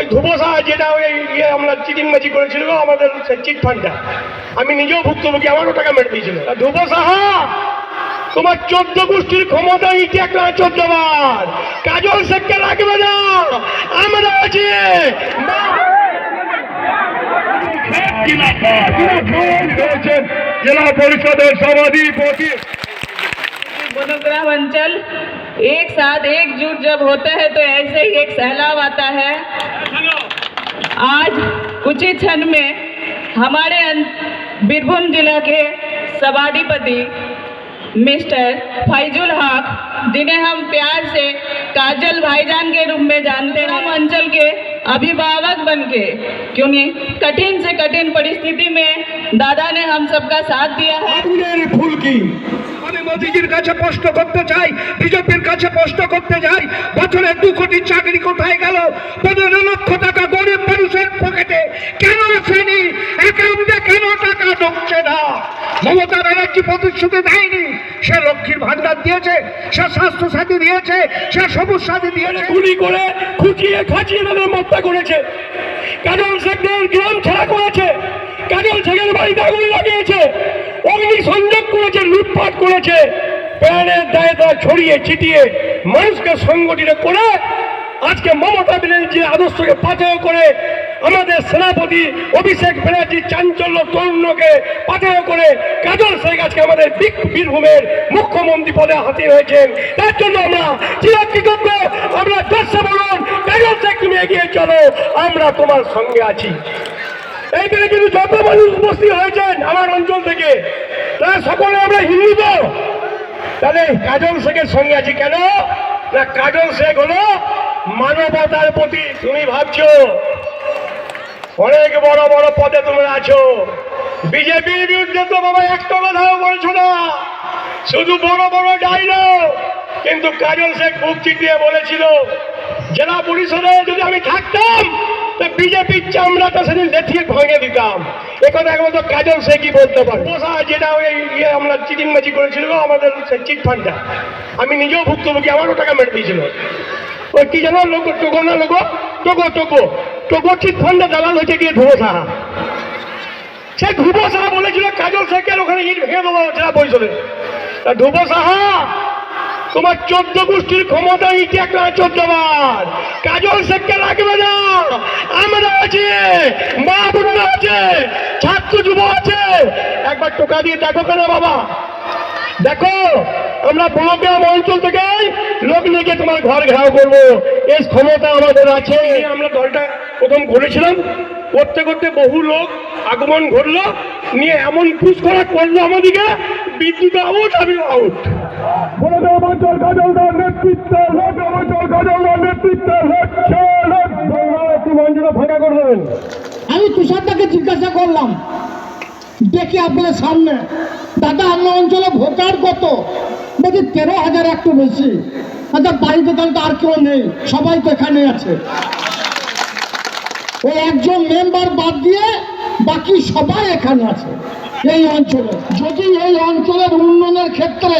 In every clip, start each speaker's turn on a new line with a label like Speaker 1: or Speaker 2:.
Speaker 1: ওই ধুবোসা যেটা ওই ইয়ে আমরা চিটিংবাজি করেছিল আমাদের চিট ফান্ডটা আমি নিজেও ভুক্তভোগী আমারও টাকা মেরে দিয়েছিল আর ধুবোসা তোমার চোদ্দ গোষ্ঠীর ক্ষমতা ইটি একটা চোদ্দ বার কাজল শেখকে রাখবে না আমরা আছি জেলা পরিষদের সভাধিপতি
Speaker 2: मनोग्राम अंचल एक साथ एकजुट जब होता है तो ऐसे ही एक सैलाब आता है आज कुछ ही क्षण में हमारे अं- बीरभूम जिला के सवादीपति मिस्टर फैजुल हक जिन्हें हम प्यार से काजल भाईजान के रूप में जानते हैं हम अंचल के अभिभावक बन के क्योंकि कठिन से कठिन परिस्थिति में दादा ने हम सबका साथ दिया है
Speaker 1: আগুনের ফুলকি
Speaker 3: আমি মোদিজির কাছে প্রশ্ন করতে চাই বিজেপির কাছে প্রশ্ন করতে যাই বছরে দু কোটি চাকরি কোথায় গেল পনেরো লক্ষ টাকা গরিব মানুষের প্রতিশ্রুতি দেয়নি সে লক্ষ্মীর ভান্ডার দিয়েছে, সে স্বাস্থ্য সাথী দিয়েছে, সে সবুজ সাথী দিয়েছে।
Speaker 1: গুলি করে খুঁচিয়ে খাচিয়ে তাদের হত্যা করেছে। কাজল শেখদের গ্রাম ছাড়া করেছে। কাজল শেখের বাড়িতে আগুন লাগিয়েছে। অগ্নি সংযোগ করেছে, লুটপাট করেছে। প্রাণের দায়ে তা ছড়িয়ে ছিটিয়ে মানুষকে সংগঠিত করে আজকে মমতা ব্যানার্জির আদর্শকে পাথেয় করে আমাদের সেনাপতি অভিষেক ব্যানার্জি চাঞ্চল্য তরুণকে পাথেয় করে কাজল শেখ আজকে আমাদের বীর- বীরভূমের মুখ্যমন্ত্রী পদে হাতির হয়েছেন। তার জন্য আমরা চিরকৃতজ্ঞ, আমরা দর্শা বলুন কাজল শেখ তুমি এগিয়ে চলো, আমরা তোমার সঙ্গে আছি। এইখানে কিন্তু যত মানুষ উপস্থিত হয়েছেন আমার অঞ্চল থেকে, তারা সকলে আমরা হিন্দু তো। তাহলে কাজল শেখের সঙ্গে আছি কেন? না, কাজল শেখ হলো মানবতার প্রতি, তুমি ভাবছ? অনেক বড় বড় পদে তোমরা আছো। বিজেপির বিরুদ্ধে তো বাবা একটা কথাও বলছো না। শুধু বড় বড় ডাইলগ কিন্তু কাজল শেখ বুক চিটিয়ে বলেছিল, জেলা পরিষদে যদি আমি থাকতাম, তো বিজেপির চামড়াটা সেদিন লেথিয়ে ভেঙে দিতাম। এ কথা একমাত্র কাজল সে শেখই বলতে পারে। যেটা ওই ইয়ে আমরা চিটিংবাজি করেছিল আমাদের চিট ফান্ডটা। আমি নিজেও ভুক্তভোগী, আমারও টাকা মেরে দিয়েছিল। ওই কি জানো লোক, টোকো না লোক টোকো টোকো। চিট ফান্ডে দালাল হয়েছে গিয়ে ধুবো সাহা সে ধুবো সাহা বলেছিল, কাজল শেখের ওখানে ইট ভেঙে দেবো পরিষদে তা ধুবো সাহা, তোমার চোদ্দ গোষ্ঠীর ক্ষমতা ইটি একটা চোদ্দ বার। কাজল শেখকে রাখবে না। আমরা আছি, মা বোনরা আছে, ছাত্র যুব আছে। একবার টোকা দিয়ে দেখো কেন বাবা? দেখো, আমরা বড়গ্রাম অঞ্চল থেকে লোক নিয়ে তোমার ঘর ঘেরাও করব। এই ক্ষমতা আমাদের আছে। আমরা দলটা প্রথম ঘুরেছিলাম করতে করতে বহু লোক আগমন ঘটলো নিয়ে এমন পুষ করা করল আমাদিকে বিদ্যুৎ আউট আমি আউট অঞ্চল গাজলদার নেতৃত্বে বড়গ্রাম অঞ্চল গাজলদার নেতৃত্বে হচ্ছে একটু মঞ্চটা ফাঁকা করে দেবেন।
Speaker 4: আমি তুষারদাকে জিজ্ঞাসা করলাম দেখি আপনাদের সামনে দাদা আপনার অঞ্চলে ভোটার কত? বলছি তেরো হাজার একটু বেশি। আচ্ছা বাড়িতে তাহলে তো আর কেউ নেই সবাই তো এখানে আছে। ওই একজন মেম্বার বাদ দিয়ে বাকি সবাই এখানে আছে, এই অঞ্চলে। যদি এই অঞ্চলের উন্নয়নের ক্ষেত্রে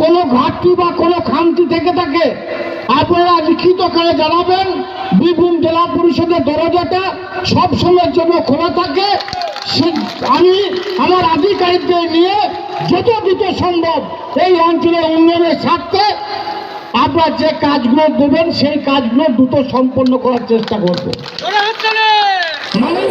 Speaker 4: কোনো ঘাটতি বা কোনো খামতি থেকে থাকে, আপনারা লিখিত করে জানাবেন, বীরভূম জেলা পরিষদের দরজাটা সব সময়ের জন্য খোলা থাকে। আমি আমার আধিকারিকদের নিয়ে যত দ্রুত সম্ভব এই অঞ্চলের উন্নয়নের স্বার্থে আপনার যে কাজগুলো দেবেন সেই কাজগুলো দ্রুত সম্পন্ন করার চেষ্টা করব। মানে